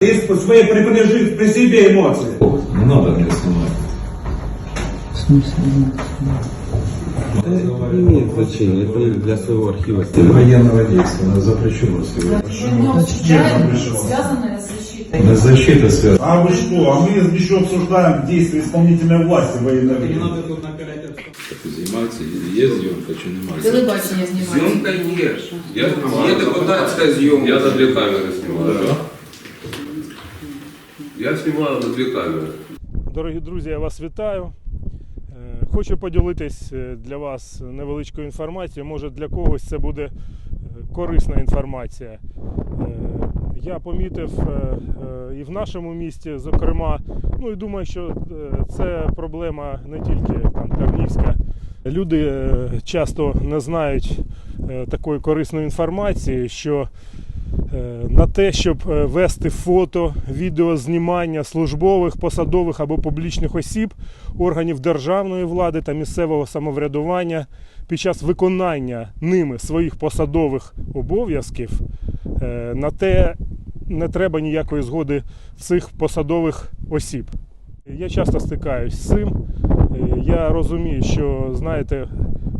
Ты по своей припряжи при себе эмоции. Не надо меня снимать. Это не имеет значения, это для своего архива. Ты военного действия, я запрещу вас его. Днем связанное с защитой. На защита связана. А вы что? А мы еще обсуждаем действия исполнительной власти военного времени. Зніматися, є зйомка чи немає? Телебачення знімають. Зйомка є. Я, є депутатська зйомка. Я на дві камери знімаю. Я знімаю на дві камери. Дорогі друзі, я вас вітаю. Е, Хочу поділитись е, для вас невеличкою інформацією. Може для когось це буде е, корисна інформація. Я помітив і в нашому місті, зокрема, ну і думаю, що це проблема не тільки там Тернівська. Люди часто не знають такої корисної інформації, що на те, щоб е, вести фото, відеознімання службових, посадових або публічних осіб, органів державної влади та місцевого самоврядування під час виконання ними своїх посадових обов'язків, е, на те не треба ніякої згоди цих посадових осіб. Я часто стикаюсь з цим. Е, Я розумію, що знаєте,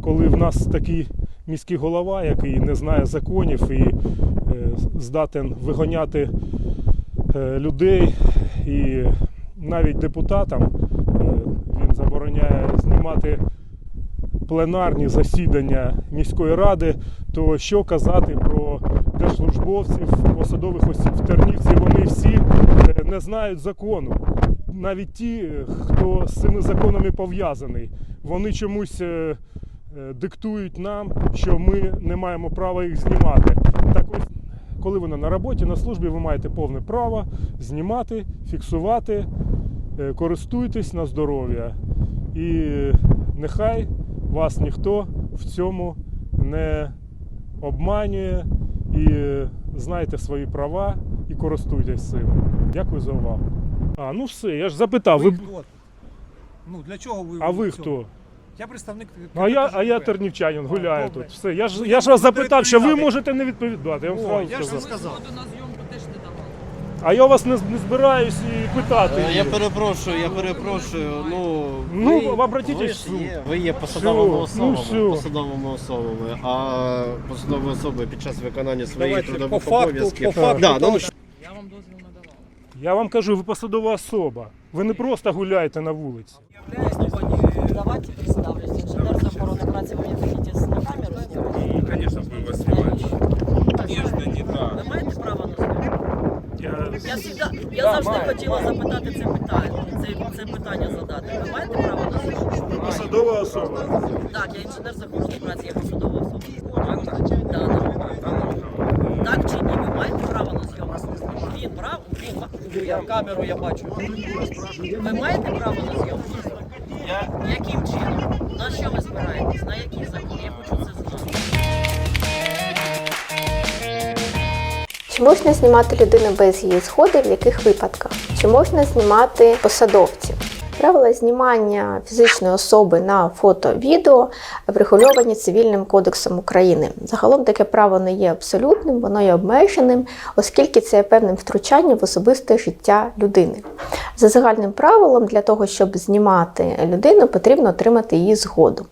коли в нас такий міський голова, який не знає законів і е, здатен вигоняти е, людей, і навіть депутатам е, він забороняє знімати пленарні засідання міської ради, то що казати про держслужбовців, посадових осіб в Тернівці, вони всі не знають закону. Навіть ті, хто з цими законами пов'язаний, вони чомусь диктують нам, що ми не маємо права їх знімати. Так ось, коли ви на роботі, на службі, ви маєте повне право знімати, фіксувати, е, користуйтесь на здоров'я. І нехай вас ніхто в цьому не обманює і е, знайте свої права і користуйтесь цим. Дякую за увагу. А, ну все, я ж запитав. Ви... б- хто? Ну, для чого ви? А ви хто? Я представник. А я, а я тернівчанин, гуляю добре. тут. Все. Я ж, я ж вас запитав, що ви можете не відповідати. Я вам О, сразу я ж сказав. сказав. А я вас не, не збираюсь і питати. Е, Я перепрошую, я перепрошую. Ну, Ну, ви, ж є, ви є посадовими Все, ну, особами, посадовими особами, а посадові особи під час виконання своїх Давайте трудових по факту, обов'язків. по факту, да, ну. Я вам кажу, ви посадова особа. Ви не просто гуляєте на вулиці. Давайте представлюсь. Инженер охорони праці ви хотите на камеру? Звісно, ми вас знімаємо. Звісно, не так. Ви маєте право на зйомку? Я... Я, всегда, я завжди хотіла запитати це питання, це, це питання задати. Ви маєте право на зйомку? Посадова особа. Так, я інженер з охорони праці, я посадова особа. Да, да. Так чи ні? Ви маєте право на зйомку? Він брав, він ма- я камеру я бачу. Ви маєте право на зйомку? Яким чином? На що ви збираєтесь? На який закон? Я хочу це знати. Чи можна знімати людину без її згоди, в яких випадках? Чи можна знімати посадовців? Правила знімання фізичної особи на фото-відео врегульовані Цивільним кодексом України. Загалом таке право не є абсолютним, воно є обмеженим, оскільки це є певним втручанням в особисте життя людини. За загальним правилом, для того, щоб знімати людину, потрібно отримати її згоду.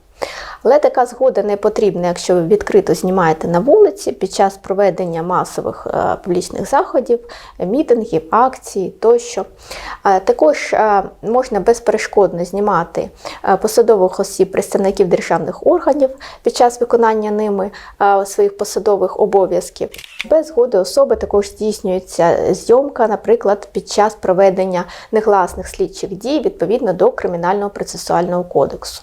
Але така згода не потрібна, якщо ви відкрито знімаєте на вулиці під час проведення масових е, публічних заходів, мітингів, акцій тощо. Е, Також е, можна безперешкодно знімати посадових осіб представників державних органів під час виконання ними своїх посадових обов'язків. Без згоди особи також здійснюється зйомка, наприклад, під час проведення негласних слідчих дій відповідно до Кримінального процесуального кодексу.